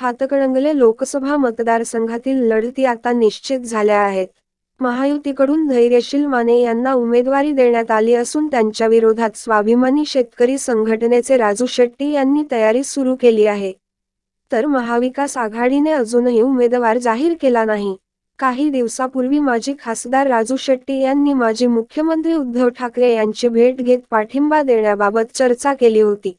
हातकणंगले लोकसभा मतदारसंघातील लढती आता निश्चित झाल्या आहेत. महायुतीकडून धैर्यशील माने यांना उमेदवारी देण्यात आली असून त्यांच्या विरोधात स्वाभिमानी शेतकरी संघटनेचे राजू शेट्टी यांनी तयारी सुरू केली आहे. तर महाविकास आघाडीने अजूनही उमेदवार जाहीर केला नाही. काही दिवसापूर्वी माजी खासदार राजू शेट्टी यांनी माजी मुख्यमंत्री उद्धव ठाकरे यांची भेट घेत पाठिंबा देण्याबाबत चर्चा केली होती.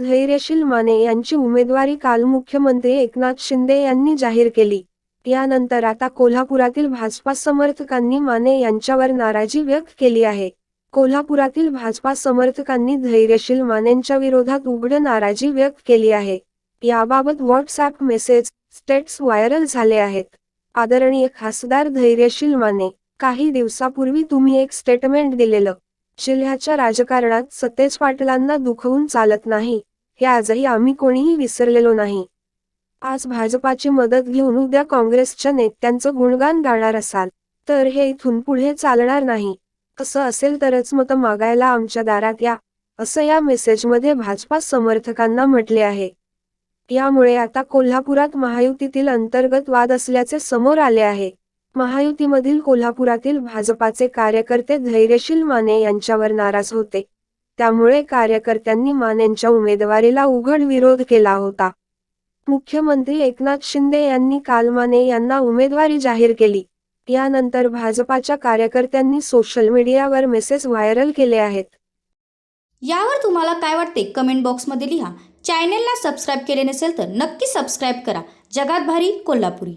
धैर्यशील माने यांची उमेदवारी काल मुख्यमंत्री एकनाथ शिंदे यांनी जाहीर केली. यानंतर आता कोल्हापुरातील भाजपा समर्थकांनी माने यांच्यावर नाराजी व्यक्त केली आहे. कोल्हापुरातील भाजपा समर्थकांनी धैर्यशील मानेंच्या विरोधात उघड नाराजी व्यक्त केली आहे. याबाबत व्हॉट्सअप मेसेज स्टेट्स व्हायरल झाले आहेत. आदरणीय खासदार धैर्यशील माने काही दिवसापूर्वी तुम्ही एक स्टेटमेंट दिलेलं जिल्ह्याच्या राजकारणात सतेज पाटलांना दुखवून चालत नाही हे आजही आम्ही कोणीही विसरलेलो नाही. आज भाजपाची मदत घेऊन उद्या काँग्रेसच्या नेत्यांचं गुणगान गाणार असाल तर हे इथून पुढे चालणार नाही. असं असेल तरच मतं मागायला आमच्या दारात या असं या मेसेजमध्ये भाजपा समर्थकांना म्हटले आहे. यामुळे आता कोल्हापुरात महायुतीतील अंतर्गत वाद असल्याचे समोर आले आहे. महायुतीमधील कोल्हापुरातील भाजपाचे कार्यकर्ते धैर्यशील माने यांच्यावर नाराज होते. त्यामुळे कार्यकर्त्यांनी मानेंच्या उमेदवारीला उघड विरोध केला होता. मुख्यमंत्री एकनाथ शिंदे यांनी काल माने यांना उमेदवारी जाहीर केली. यानंतर भाजपाच्या कार्यकर्त्यांनी सोशल मीडियावर मेसेज व्हायरल केले आहेत. यावर तुम्हाला काय वाटते? कमेंट बॉक्समध्ये लिहा. चॅनेलला सबस्क्राईब केले नसेल तर नक्की सबस्क्राईब करा. जगात भारी कोल्हापुरी.